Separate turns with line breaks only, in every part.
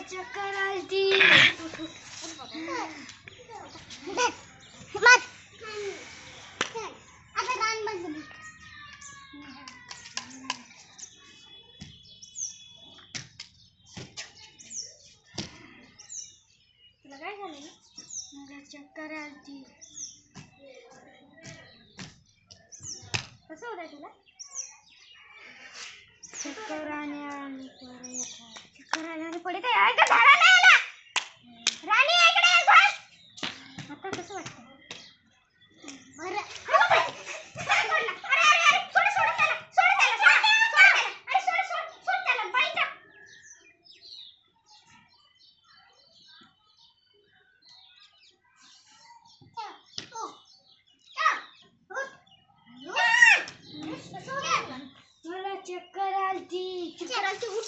चक्कर आलती तुला काय झालं मला चक्कर आलती कसं होतं तुला? चक्कर आणि आणि परत राणी आली पडे काय? ऐका झाला नाही आला राणी इकडे ये, बस. आता कसं वाटतं?
बरं.
अरे अरे अरे सोड सोड त्याला. सोड त्याला. सोड सोड त्याला. अरे सोड सोड. सोड त्याला. मला चक्कर आलती.
चक्कर आलती, उठ.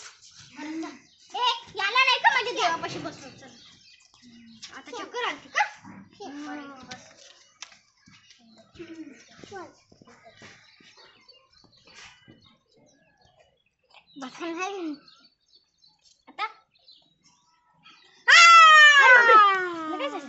ए, याला नाही का माझ्या देवापाशी बसलो चल आता चक्कर आलती का बरं, बस. बसायला नाही. आता
तुला काय झालं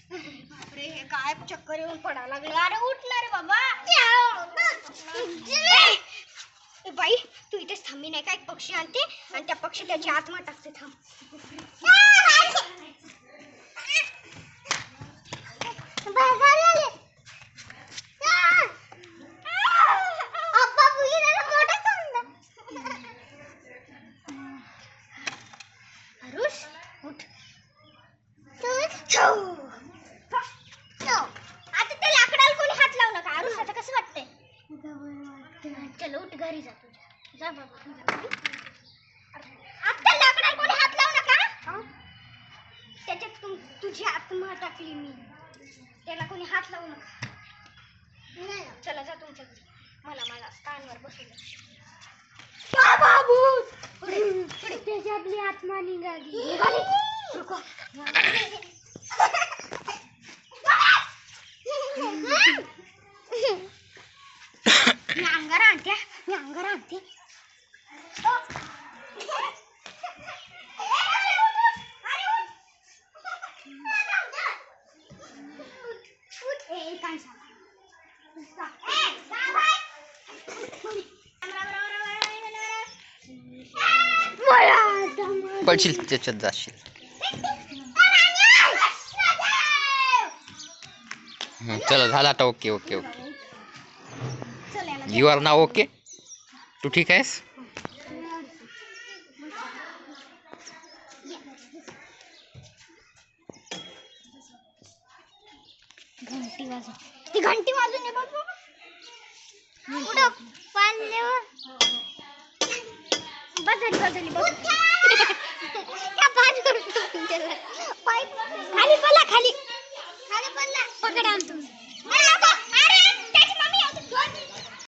बापरे हे काय चक्कर येऊन पडा लागला? अरे उठला रे बाबा. बाई तू इथेच थांबी नाही का? एक पक्षी आणते आणि त्या पक्षी त्याच्या आत्मा टाकते थांब. उठ छो. छो. आता त्या लाकडाला कोणी हात लावू नका अरुष आता कसं वाटतंय चलो उठ घरी जा तुझ्या. जा बाबा तुझ्या घरी. आता लाकडाला कोणी हात लावू नका. त्याच्यात तुम तुझी आत्मा टाकली मी. त्याला कोणी हात लावू नका. चला जा तुमच्या घरी. मला माझ्या स्थानवर बसवलं
त्याच्यातली आत्मा निघाली.
निघाली. रुको. मी अंगारा आणते मी अंगारा आणते
पडशील त्याच्यात जाशील. चला झाला आता okay okay okay. You are now okay तू ठीक आहेस?
घंटी वाजव. ती घंटी वाजून ये बाबा. पाल्यावर बदल बदल बघ